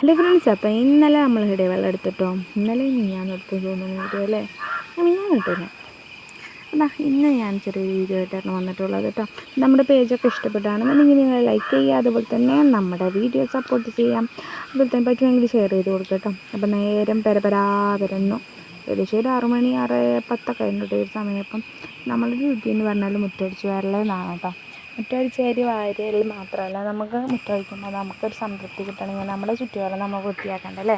Hello friends അപ്പോൾ ഇന്നലെ നമ്മൾ ഇവിടെ വെള്ളം എടുത്തിട്ടോ? ഇന്നലെ ഞാൻ എടുത്തു തോന്നുന്നു കേട്ടോ അല്ലേ? ഞാൻ ഇട്ടില്ല എന്നാ ഇന്ന് ഞാൻ ചെറിയ വീഡിയോ ആയിട്ടാണ് വന്നിട്ടുള്ളത് കേട്ടോ. നമ്മുടെ പേജൊക്കെ ഇഷ്ടപ്പെട്ടാണെന്നുണ്ടെങ്കിൽ നിങ്ങൾ ലൈക്ക് ചെയ്യുക. അതുപോലെ തന്നെ നമ്മുടെ വീഡിയോ സപ്പോർട്ട് ചെയ്യാം. അതുപോലെ തന്നെ പറ്റുമെങ്കിൽ ഷെയർ ചെയ്ത് കൊടുക്കുക കേട്ടോ. അപ്പോൾ നേരം പെരപരാ വരുന്നു ഏകദേശം ഒരു ആറ് മണി ആറ് പത്തൊക്കെ കഴിഞ്ഞിട്ട് ഒരു സമയം അപ്പം നമ്മളൊരു ഡ്യൂട്ടി എന്ന് പറഞ്ഞാൽ മുറ്റടിച്ച് വരലേന്നാണ് കേട്ടോ. മുറ്റടിച്ച് ചേരി വാരിയൽ മാത്രമല്ല നമുക്ക് മുറ്റടിക്കുമ്പോൾ നമുക്കൊരു സംതൃപ്തി കിട്ടണമെങ്കിൽ നമ്മുടെ ചുറ്റുപാടും നമ്മൾ വൃത്തിയാക്കേണ്ട അല്ലേ?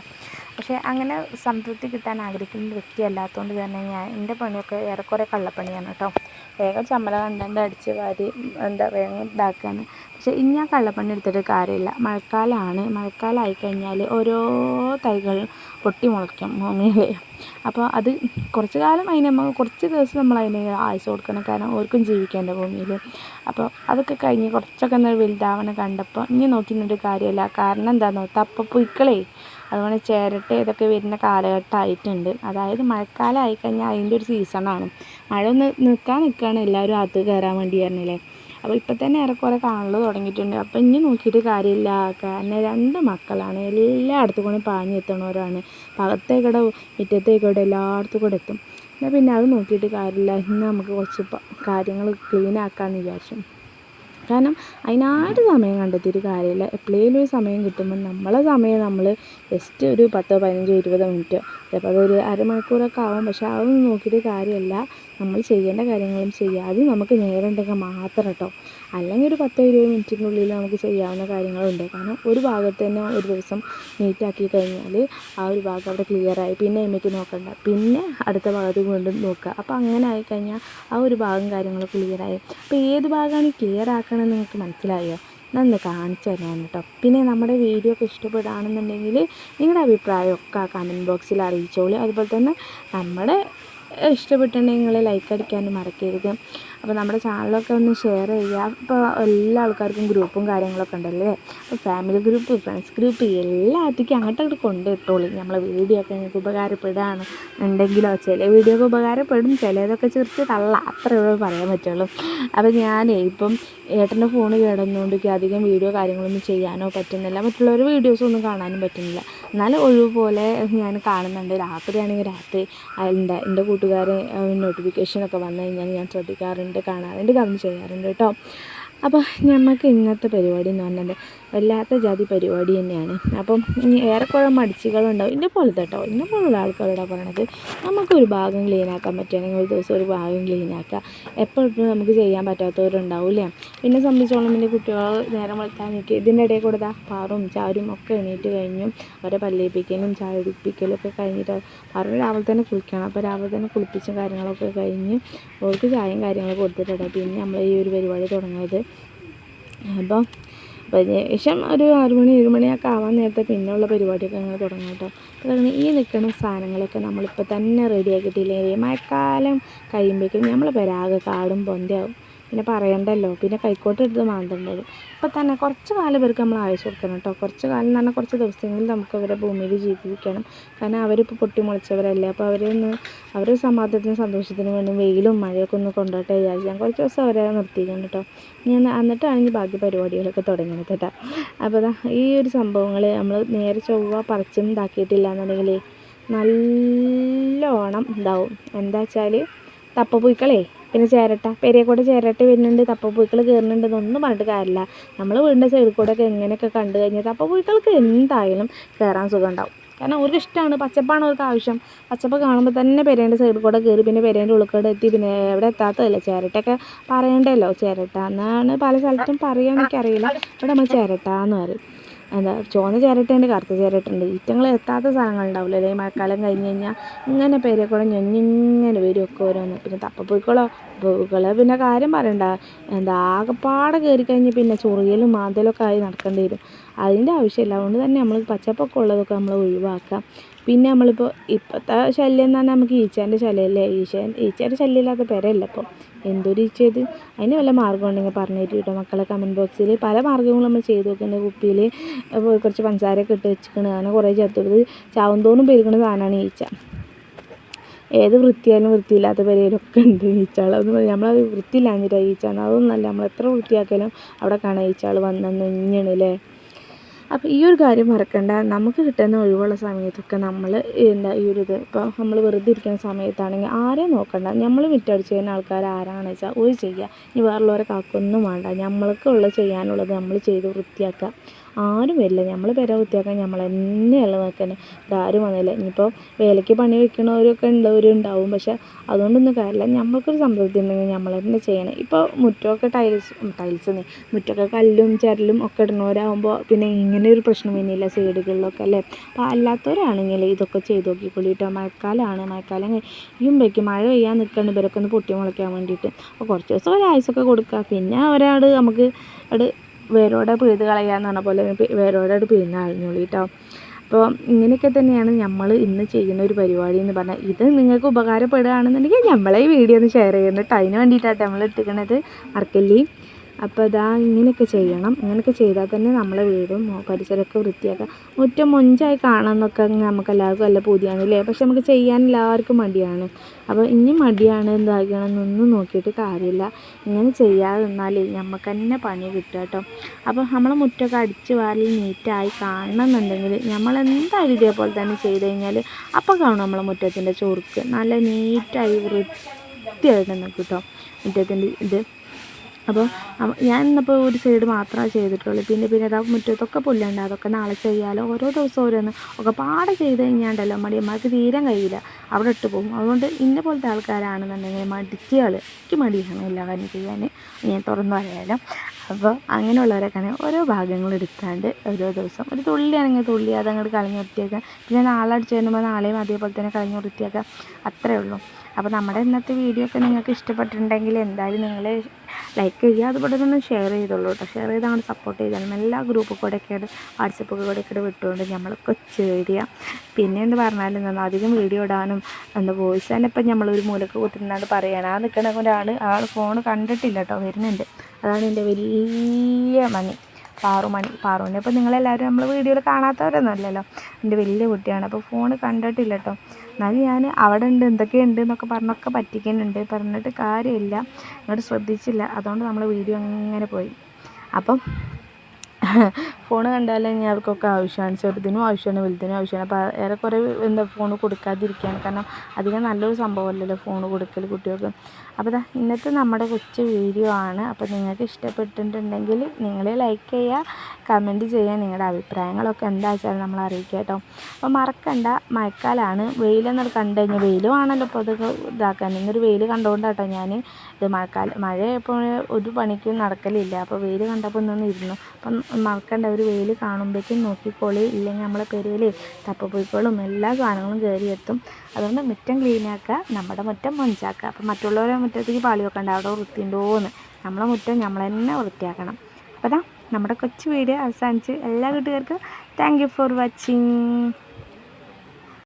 പക്ഷേ അങ്ങനെ സംതൃപ്തി കിട്ടാൻ ആഗ്രഹിക്കുന്ന വ്യക്തി അല്ലാത്തതുകൊണ്ട് തന്നെ ഞാൻ എന്റെ പണിയൊക്കെ ഏറെക്കുറെ കള്ളപ്പണിയാണ് കേട്ടോ. വേഗം ചമ്മല കണ്ടണ്ട് അടിച്ച് വാരി എന്താ വേഗം ഇതാക്കുകയാണ് പക്ഷേ ഇനി ഞാൻ കള്ളപ്പണി എടുത്തിട്ട് കാര്യമില്ല. മഴക്കാലമാണ്. മഴക്കാലമായി കഴിഞ്ഞാൽ ഓരോ തൈകൾ പൊട്ടി മുളയ്ക്കും ഭൂമിയിൽ അപ്പോൾ അത് കുറച്ച് കാലം അതിന് നമ്മൾ കുറച്ച് ദിവസം നമ്മൾ അതിന് ആയുസ് കൊടുക്കണം. കാരണം ഓർക്കും ജീവിക്കേണ്ട ഭൂമിയിൽ. അപ്പോൾ അതൊക്കെ കഴിഞ്ഞ് കുറച്ചൊക്കെ ഒന്ന് വലുതാവണ കണ്ടപ്പോൾ ഇനി നോക്കി നിന്നിട്ട് കാര്യമില്ല. കാരണം എന്താണെന്നോ തപ്പപ്പുയ്ക്കളേ അതുപോലെ ചിരട്ട ഇതൊക്കെ വരുന്ന കാലഘട്ടമായിട്ടുണ്ട്. അതായത് മഴക്കാലം ആയിക്കഴിഞ്ഞാൽ അതിന്റെ ഒരു സീസണാണ് മഴ ഒന്ന് നിൽക്കാൻ നിൽക്കുകയാണ് എല്ലാവരും അത് കയറാൻ വേണ്ടി പറഞ്ഞില്ലേ? അപ്പോൾ ഇപ്പം തന്നെ ഏറെക്കുറെ കാണൽ തുടങ്ങിയിട്ടുണ്ട്. അപ്പം ഇനി നോക്കിയിട്ട് കാര്യമില്ല. കാരണം രണ്ട് മക്കളാണ്. എല്ലായിടത്തും കൂടി പാഞ്ഞ് എത്തണവരാണ്. അകത്തേക്കൂടെ മുറ്റത്തേക്കൂടെ എല്ലായിടത്തും കൂടെ എത്തും. എന്നാൽ പിന്നെ അത് നോക്കിയിട്ട് കാര്യമില്ല. ഇന്ന് നമുക്ക് കുറച്ച് കാര്യങ്ങൾ ക്ലീൻ ആക്കാമെന്ന് വിചാരിച്ചു. കാരണം അതിനായിട്ട് സമയം കണ്ടെത്തിയിട്ട് കാര്യമില്ല. എപ്പോഴേലും ഒരു സമയം കിട്ടുമ്പോൾ നമ്മളെ സമയം നമ്മൾ ജസ്റ്റ് ഒരു പത്തോ പതിനഞ്ചോ ഇരുപതോ മിനിറ്റ് ചിലപ്പോൾ അതൊരു അരമണിക്കൂറൊക്കെ ആവും. പക്ഷേ അതൊന്നും നോക്കിയിട്ട് കാര്യമല്ല. നമ്മൾ ചെയ്യേണ്ട കാര്യങ്ങളും ചെയ്യുക അത് നമുക്ക് നേരം ഉണ്ടെങ്കിൽ മാത്രം കേട്ടോ. അല്ലെങ്കിൽ ഒരു പത്തോ ഇരുപത് മിനിറ്റിനുള്ളിൽ നമുക്ക് ചെയ്യാവുന്ന കാര്യങ്ങളുണ്ട്. കാരണം ഒരു ഭാഗത്ത് തന്നെ ഒരു ദിവസം നീറ്റാക്കി കഴിഞ്ഞാൽ ആ ഒരു ഭാഗം അവിടെ ക്ലിയറായി പിന്നെ എമ്മയ്ക്ക് നോക്കണ്ട. പിന്നെ അടുത്ത ഭാഗത്ത് വീണ്ടും നോക്കുക. അപ്പോൾ അങ്ങനെ ആയിക്കഴിഞ്ഞാൽ ആ ഒരു ഭാഗം കാര്യങ്ങൾ ക്ലിയറായി അപ്പോൾ ഏത് ഭാഗമാണ് ക്ലിയർ ആക്കണമെന്ന് നിങ്ങൾക്ക് മനസ്സിലായോ? നന്ന് കാണിച്ചു തരാൻ കേട്ടോ. പിന്നെ നമ്മുടെ വീഡിയോ ഒക്കെ ഇഷ്ടപ്പെടുകയാണെന്നുണ്ടെങ്കിൽ നിങ്ങളുടെ അഭിപ്രായമൊക്കെ ആ കമന്റ് ബോക്സിൽ അറിയിച്ചോളൂ. അതുപോലെ തന്നെ നമ്മുടെ ഇഷ്ടപ്പെട്ടിട്ടുണ്ടെങ്കിൽ നിങ്ങൾ ലൈക്ക് അടിക്കാനും മറക്കരുത്. അപ്പോൾ നമ്മുടെ ചാനലൊക്കെ ഒന്ന് ഷെയർ ചെയ്യുക. അപ്പോൾ എല്ലാ ആൾക്കാർക്കും ഗ്രൂപ്പും കാര്യങ്ങളൊക്കെ ഉണ്ടല്ലേ? അപ്പോൾ ഫാമിലി ഗ്രൂപ്പ് ഫ്രണ്ട്സ് ഗ്രൂപ്പ് എല്ലാത്തേക്കും അങ്ങോട്ട് കൊണ്ടിട്ടോളി നമ്മളെ വീഡിയോ ഒക്കെ നിങ്ങൾക്ക് ഉപകാരപ്പെടുകയാണ് ഉണ്ടെങ്കിലോ ചില വീഡിയോ ഒക്കെ ഉപകാരപ്പെടും ചിലതൊക്കെ ചെറുത്ത് തള്ള. അത്രേ ഉള്ളൂ പറയാൻ പറ്റുള്ളൂ. അപ്പോൾ ഞാനേ ഇപ്പം ഏട്ടന്റെ ഫോൺ കേടുന്നതുകൊണ്ട് അധികം വീഡിയോ കാര്യങ്ങളൊന്നും ചെയ്യാനോ പറ്റുന്നില്ല. മറ്റുള്ളവരുടെ വീഡിയോസൊന്നും കാണാനും പറ്റുന്നില്ല. എന്നാലും ഒഴിവ് പോലെ ഞാൻ കാണുന്നുണ്ട്. രാത്രിയാണെങ്കിൽ രാത്രി എന്റെ എന്റെ കൂട്ടുകാരെ നോട്ടിഫിക്കേഷനൊക്കെ വന്നു കഴിഞ്ഞാൽ ഞാൻ ശ്രദ്ധിക്കാറുണ്ട് കാണാറുണ്ട് കമന്റ് ചെയ്യാറുണ്ട് കേട്ടോ. അപ്പോൾ നമുക്ക് ഇന്നത്തെ പരിപാടി എന്ന് പറഞ്ഞാൽ വല്ലാത്ത ജാതി പരിപാടി തന്നെയാണ്. അപ്പം ഇനി ഏറെക്കുറെ മടിച്ചുകളുണ്ടാവും. ഇന്നെ പോലത്തെ കേട്ടോ. ഇന്നെ പോലുള്ള ആൾക്കാരോടാണ് പറയണത് നമുക്കൊരു ഭാഗം ക്ലീൻ ആക്കാൻ പറ്റുകയാണെങ്കിൽ ഒരു ദിവസം ഒരു ഭാഗം ക്ലീൻ ആക്കുക. എപ്പോഴും നമുക്ക് ചെയ്യാൻ പറ്റാത്തവരുണ്ടാവില്ലേ? പിന്നെ സംബന്ധിച്ചോളം എന്റെ കുട്ടികൾ നേരം വളർത്താൻ നിൽക്കുക ഇതിന്റെ ഇടയിൽ കൂടെ പാറും ചാരും ഒക്കെ എണീറ്റ് കഴിഞ്ഞു. അവരെ പല്ലേപ്പിക്കലും ചായ കുടിപ്പിക്കലും ഒക്കെ കഴിഞ്ഞിട്ട് പാറും. രാവിലെ തന്നെ കുളിക്കണം. അപ്പോൾ രാവിലെ തന്നെ കുളിപ്പിച്ചും കാര്യങ്ങളൊക്കെ കഴിഞ്ഞ് അവർക്ക് ചായയും കാര്യങ്ങളൊക്കെ കൊടുത്തിട്ടുണ്ട് പിന്നെ നമ്മൾ ഈ ഒരു പരിപാടി തുടങ്ങിയത് അപ്പം ശേഷം ഒരു ആറു മണി ഏഴ് മണിയൊക്കെ ആവാൻ നേരത്തെ പിന്നെയുള്ള പരിപാടിയൊക്കെ അങ്ങനെ തുടങ്ങും കേട്ടോ. അങ്ങനെ ഈ നിൽക്കുന്ന സാധനങ്ങളൊക്കെ നമ്മളിപ്പോൾ തന്നെ റെഡിയാക്കിയിട്ടില്ലെങ്കിൽ മഴക്കാലം കഴിയുമ്പോഴേക്കും നമ്മൾ പെരാകെ കാടും പൊന്തയാവും. പിന്നെ പറയണ്ടല്ലോ. പിന്നെ കൈക്കോട്ട് എടുത്ത് മാന്തേണ്ടത്. ഇപ്പം തന്നെ കുറച്ച് കാലം ഇവർക്ക് നമ്മൾ ആയുസ് കൊടുക്കണം കേട്ടോ കുറച്ച് കാലം എന്ന് പറഞ്ഞാൽ കുറച്ച് ദിവസങ്ങളിൽ നമുക്ക് അവരെ ഭൂമിയിൽ ജീവിപ്പിക്കണം. കാരണം അവരിപ്പോൾ പൊട്ടി മുളച്ചവരല്ലേ അപ്പോൾ അവരൊന്ന് അവരെ സമാധാനത്തിനും സന്തോഷത്തിനും വേണ്ടി വെയിലും മഴയൊക്കെ ഒന്ന് കൊണ്ടോട്ടെ വിചാരിച്ച് ഞാൻ കുറച്ച് ദിവസം അവരെ നിർത്തിക്കണം കേട്ടോ ഞാൻ എന്നിട്ടാണെങ്കിൽ ബാക്കി പരിപാടികളൊക്കെ തുടങ്ങിയത് കേട്ടോ അപ്പോൾ ഈ ഒരു സംഭവങ്ങൾ നമ്മൾ നേരെ ചൊവ്വ പറിച്ചും ഇതാക്കിയിട്ടില്ല എന്നുണ്ടെങ്കിൽ നല്ലോണം ഇതാവും. എന്താ വെച്ചാൽ തപ്പപ്പുയ്ക്കളേ പിന്നെ ചേരട്ട പെരിയ കൂടെ ചേരട്ട വരുന്നുണ്ട് തപ്പപ്പൂക്കൾ കയറുന്നുണ്ട് എന്നൊന്നും പറഞ്ഞിട്ട് കാര്യമില്ല. നമ്മൾ വീടിന്റെ സൈഡിൽ കൂടെ ഒക്കെ എങ്ങനെയൊക്കെ കണ്ടു കഴിഞ്ഞാൽ തപ്പപ്പൂക്കൾക്ക് എന്തായാലും കയറാൻ സുഖം ഉണ്ടാവും കാരണം അവർക്ക് ഇഷ്ടമാണ് പച്ചപ്പാണ് അവർക്ക് ആവശ്യം. പച്ചപ്പ് കാണുമ്പോൾ തന്നെ പെരേന്റെ സൈഡിൽ കൂടെ കയറി പിന്നെ പെരേന്റെ ഉള്ളിൽ എത്തി പിന്നെ എവിടെ എത്താത്തതല്ല? ചേരട്ടയൊക്കെ പറയണ്ടല്ലോ ചേരട്ട എന്നാണ് പല സ്ഥലത്തും പറയുക എനിക്കറിയില്ല. ഇവിടെ നമ്മൾ ചേരട്ട എന്ന് പറയും. എന്താ ചുവന്ന ചേരട്ടുണ്ട് കറുത്ത ചേരട്ടുണ്ട്. ഈറ്റങ്ങൾ എത്താത്ത സ്ഥലങ്ങളുണ്ടാവില്ല അല്ലേ? മഴക്കാലം കഴിഞ്ഞ് കഴിഞ്ഞാൽ ഇങ്ങനെ പേരെ കൂടെ ഞൊഞ്ഞിങ്ങനെ വരും ഒക്കെ ഓരോന്ന്. പിന്നെ തപ്പപ്പുഴുക്കളോ പൂക്കളോ പിന്നെ കാര്യം പറയണ്ട. എന്താ ആകെപ്പാടെ കയറി കഴിഞ്ഞ് പിന്നെ ചൊറിയലും മാന്തലൊക്കെ ആയി നടക്കേണ്ടി വരും. അതിന്റെ ആവശ്യമില്ല. അതുകൊണ്ട് തന്നെ നമ്മൾ പച്ചപ്പൊക്കെ ഉള്ളതൊക്കെ നമ്മൾ ഒഴിവാക്കാം പിന്നെ നമ്മളിപ്പോൾ ഇപ്പോഴത്തെ ശല്യം എന്ന് പറഞ്ഞാൽ നമുക്ക് ഈച്ചേന്റെ ശല്യമല്ലേ ഈശ ഈച്ചേന്റെ ശല്യമില്ലാത്ത പെരയല്ല ഇപ്പോൾ എന്തൊരു ചെയ്ത്? അതിന് വല്ല മാർഗം ഉണ്ടെങ്കിൽ പറഞ്ഞു തരും കേട്ടോ. മക്കളെ കമന്റ് ബോക്സിൽ പല മാർഗങ്ങളും നമ്മൾ ചെയ്ത് നോക്കുന്നുണ്ട്. കുപ്പിയിൽ കുറച്ച് പഞ്ചസാരയൊക്കെ ഇട്ട് വെച്ചിരിക്കണ. അങ്ങനെ കുറേ ചേർത്തത് ചാവും തോന്നും പെരുകുന്ന സാധനമാണ് ഈച്ച. ഏത് വൃത്തിയായാലും വൃത്തിയില്ലാത്ത പെരയിലൊക്കെ ഉണ്ട് ഈച്ചകൾ അതൊന്നും നമ്മൾ വൃത്തിയില്ലാഞ്ഞിട്ടാണ് ഈച്ച. അതൊന്നുമല്ല നമ്മൾ എത്ര വൃത്തിയാക്കിയാലും അവിടെ കാണാം ഈച്ചകൾ വന്നു ഇഞ്ഞണല്ലേ അപ്പോൾ ഈ ഒരു കാര്യം മറക്കണ്ട. നമുക്ക് കിട്ടുന്ന ഒഴിവുള്ള സമയത്തൊക്കെ നമ്മൾ എന്താ ഈ ഒരു ഇത് ഇപ്പോൾ നമ്മൾ വെറുതെ ഇരിക്കുന്ന സമയത്താണെങ്കിൽ ആരെയും നോക്കണ്ട. നമ്മൾ മിറ്റടിച്ച് കഴിഞ്ഞ ആൾക്കാർ ആരാണെന്ന് വെച്ചാൽ ഒരു ചെയ്യുക ഇനി വേറുള്ളവരെ കാക്കൊന്നും വേണ്ട. നമ്മൾക്കുള്ള ചെയ്യാനുള്ളത് നമ്മൾ ചെയ്ത് വൃത്തിയാക്കുക ആരും വരില്ല. നമ്മൾ പെര വൃത്തിയാക്കാൻ നമ്മൾ തന്നെയല്ല നോക്കുന്നത് ആരും വന്നില്ല. ഇനിയിപ്പോൾ വേലയ്ക്ക് പണി വെക്കണവരൊക്കെ ഉള്ളവരുണ്ടാവും. പക്ഷെ അതുകൊണ്ടൊന്നും കാര്യമില്ല നമ്മൾക്കൊരു സംതൃപ്തി ഉണ്ടെങ്കിൽ നമ്മൾ തന്നെ ചെയ്യണം. ഇപ്പോൾ മുറ്റമൊക്കെ ടൈൽസ് ടൈൽസ് മുറ്റമൊക്കെ കല്ലും ചരലും ഒക്കെ ഇടുന്നവരാകുമ്പോൾ പിന്നെ ഇങ്ങനെ ഒരു പ്രശ്നം വരുന്നില്ല സൈഡുകളിലൊക്കെ അല്ലേ? അപ്പോൾ അല്ലാത്തവരാണെങ്കിൽ ഇതൊക്കെ ചെയ്ത് നോക്കിക്കൊള്ളി കേട്ടോ മഴക്കാലമാണ് മഴക്കാലം കഴിയുമ്പോഴേക്കും മഴ പെയ്യാൻ നിൽക്കണം ഇവരൊക്കെ ഒന്ന് പൊട്ടി മുളയ്ക്കാൻ വേണ്ടിയിട്ട്. അപ്പോൾ കുറച്ച് ദിവസം ഒരാഴ്ചയൊക്കെ കൊടുക്കുക പിന്നെ ഒരാട് നമുക്ക് അവിടെ വേരോടെ പിഴുത് കളയാന്ന് പറഞ്ഞ പോലെ വേരോടെ പിഴുന്ന് കളഞ്ഞോളി കേട്ടോ അപ്പോൾ ഇങ്ങനെയൊക്കെ തന്നെയാണ് നമ്മൾ ഇന്ന് ചെയ്യുന്ന ഒരു പരിപാടി എന്ന് പറഞ്ഞാൽ ഇത് നിങ്ങൾക്ക് ഉപകാരപ്പെടുകയാണെന്നുണ്ടെങ്കിൽ നമ്മളെ ഈ വീഡിയോ ഒന്ന് ഷെയർ ചെയ്യുന്നത് കേട്ടോ അതിന് വേണ്ടിയിട്ടാണ് നമ്മൾ ഇട്ടിരിക്കണത് മറക്കല്ലി? അപ്പോൾ ഇതാ ഇങ്ങനെയൊക്കെ ചെയ്യണം. ഇങ്ങനെയൊക്കെ ചെയ്താൽ തന്നെ നമ്മളെ വീടും പരിസരമൊക്കെ വൃത്തിയാക്കാം. മുറ്റം മൊഞ്ചായി കാണാമെന്നൊക്കെ നമുക്ക് എല്ലാവർക്കും നല്ല പൂതിയാണല്ലേ? പക്ഷെ നമുക്ക് ചെയ്യാൻ എല്ലാവർക്കും മടിയാണ്. അപ്പോൾ ഇനി മടിയാണ് എന്താകണമെന്നൊന്നും നോക്കിയിട്ട് കാര്യമില്ല. ഇങ്ങനെ ചെയ്യാതെ നിന്നാലേ നമുക്ക് തന്നെ പണി കിട്ടുക കേട്ടോ. അപ്പോൾ നമ്മളെ മുറ്റമൊക്കെ അടിച്ച് വാരി നീറ്റായി കാണണമെന്നുണ്ടെങ്കിൽ നമ്മൾ എന്തായാലും ഇതേപോലെ തന്നെ ചെയ്ത് കഴിഞ്ഞാൽ അപ്പോൾ കാണും നമ്മളെ മുറ്റത്തിന്റെ ചോർക്ക് നല്ല നീറ്റായി വൃത്തിയായിട്ട് നിൽക്കും കേട്ടോ. മുറ്റത്തിന്റെ ഇത്. അപ്പോൾ ഞാൻ ഇന്നിപ്പോൾ ഒരു സൈഡ് മാത്രമേ ചെയ്തിട്ടുള്ളൂ. പിന്നെ പിന്നെ അതാ മുറ്റത്തൊക്കെ പുല്ലുണ്ട്. അതൊക്കെ നാളെ ചെയ്യാലോ. ഓരോ ദിവസം ഓരോന്ന്. ഒക്കെ പാടെ ചെയ്ത് കഴിഞ്ഞാണ്ടല്ലോ മടിയന്മാർക്ക് തീരാൻ കഴിയില്ല. അവിടെ ഇട്ട് പോകും. അതുകൊണ്ട് ഇന്ന പോലത്തെ ആൾക്കാരാണെന്നുണ്ടെങ്കിൽ മടിക്കുകൾ എനിക്ക് മടിയാണ് എല്ലാ കാര്യം ചെയ്യാൻ ഞാൻ തുറന്നു പറയാലോ. അപ്പോൾ അങ്ങനെയുള്ളവരൊക്കെയാണ് ഓരോ ഭാഗങ്ങൾ എടുത്താണ്ട് ഓരോ ദിവസം. ഒരു തുള്ളിയാണെങ്കിൽ തുള്ളി അതങ്ങോട്ട് കളഞ്ഞ് വൃത്തിയാക്കുക പിന്നെ നാളെ അടിച്ച് വരുമ്പോൾ നാളെയും അതേപോലെ തന്നെ കളഞ്ഞ് വൃത്തിയാക്കുക അത്രേ ഉള്ളൂ. അപ്പോൾ നമ്മുടെ ഇന്നത്തെ വീഡിയോ ഒക്കെ നിങ്ങൾക്ക് ഇഷ്ടപ്പെട്ടിട്ടുണ്ടെങ്കിൽ എന്തായാലും നിങ്ങൾ ലൈക്ക് ചെയ്യുക. അതുപോലെ തന്നെ ഷെയർ ചെയ്തോളൂ കേട്ടോ. ഷെയർ നമ്മൾ സപ്പോർട്ട് ചെയ്താലും എല്ലാ ഗ്രൂപ്പ് കൂടെ ഒക്കെ വാട്സപ്പ് കൂടെ ഒക്കെ വിട്ടുകൊണ്ട് നമ്മൾ കൊച്ചു വീഡിയോ പിന്നെ എന്ന് പറഞ്ഞാൽ എന്താണ് അധികം വീഡിയോ ഇടാനും എന്താ വോയിസ് തന്നെ ഇപ്പം നമ്മളൊരു മൂലക്ക് കൂട്ടുന്നതാണ് പറയണം. ആ നിൽക്കണ ഒരാൾ ആൾ ഫോൺ കണ്ടിട്ടില്ല കേട്ടോ വരുന്നുണ്ട്. അതാണ് എന്റെ വലിയ മണി. പാറുമണി പാറുവിനെ ഇപ്പോൾ നിങ്ങളെല്ലാവരും നമ്മൾ വീഡിയോയിൽ കാണാത്തവരൊന്നും അല്ലല്ലോ എന്റെ വലിയ കുട്ടിയാണ്. അപ്പോൾ ഫോൺ കണ്ടിട്ടില്ല കേട്ടോ എന്നാലും ഞാൻ അവിടെ ഉണ്ട് എന്തൊക്കെയുണ്ട് എന്നൊക്കെ പറഞ്ഞൊക്കെ പറ്റിക്കുന്നുണ്ട്. പറഞ്ഞിട്ട് കാര്യമില്ല. അങ്ങോട്ട് ശ്രദ്ധിച്ചില്ല. അതുകൊണ്ട് നമ്മൾ വീഡിയോ അങ്ങനെ പോയി. അപ്പം ഫോൺ കണ്ടാലേ ഞാൻ അവർക്കൊക്കെ ആവശ്യമാണ്. ചെറുതിനും ആവശ്യമാണ് വലുതിനും ആവശ്യമാണ്. അപ്പോൾ ഏറെക്കുറെ എന്താ ഫോൺ കൊടുക്കാതിരിക്കുകയാണ് കാരണം അധികം നല്ലൊരു സംഭവമല്ലല്ലോ ഫോൺ കൊടുക്കൽ കുട്ടികൾക്ക്. അപ്പോൾ ഇതാ ഇന്നത്തെ നമ്മുടെ കൊച്ചു വീഡിയോ ആണ്. അപ്പോൾ നിങ്ങൾക്ക് ഇഷ്ടപ്പെട്ടിട്ടുണ്ടെങ്കിൽ നിങ്ങൾ ലൈക്ക് ചെയ്യുക കമന്റ് ചെയ്യുക നിങ്ങളുടെ അഭിപ്രായങ്ങളൊക്കെ എന്താ വെച്ചാൽ നമ്മൾ അറിയിക്കുക കേട്ടോ. അപ്പോൾ മറക്കണ്ട മഴക്കാലമാണ് വെയിലെന്നത് കണ്ടു കഴിഞ്ഞാൽ വെയിലും ആണല്ലോ ഇപ്പോൾ അതൊക്കെ ഇതാക്കാൻ. ഇന്നൊരു വെയിൽ കണ്ടുകൊണ്ടാട്ടോ ഞാൻ ഇത് മഴക്കാലം മഴ മഴയപ്പോൾ ഒരു പണിക്കും നടക്കലില്ല. അപ്പോൾ വെയിൽ കണ്ടപ്പോൾ ഒന്ന് ഇരുന്നു. അപ്പം മറക്കണ്ട. ഒരു വെയിൽ കാണുമ്പോഴേക്കും നോക്കിക്കോളി. ഇല്ലെങ്കിൽ നമ്മളെ പെരയിൽ തപ്പപ്പൊയ്ക്കോളും എല്ലാ സാധനങ്ങളും കയറി എത്തും അതുകൊണ്ട് മുറ്റം ക്ലീനാക്കുക നമ്മുടെ മുറ്റം മൊഞ്ചാക്കുക. അപ്പം മറ്റുള്ളവരെ മുറ്റത്തേക്ക് പാളി വെക്കണ്ട. അവിടെ വൃത്തിയുണ്ടോയെന്ന് നമ്മളെ മുറ്റം നമ്മൾ തന്നെ വൃത്തിയാക്കണം. അപ്പോൾ നമ്മുടെ കൊച്ചു വീഡിയോ അവസാനിച്ച് എല്ലാ കൂട്ടുകാർക്കും താങ്ക് ഫോർ വാച്ചിങ്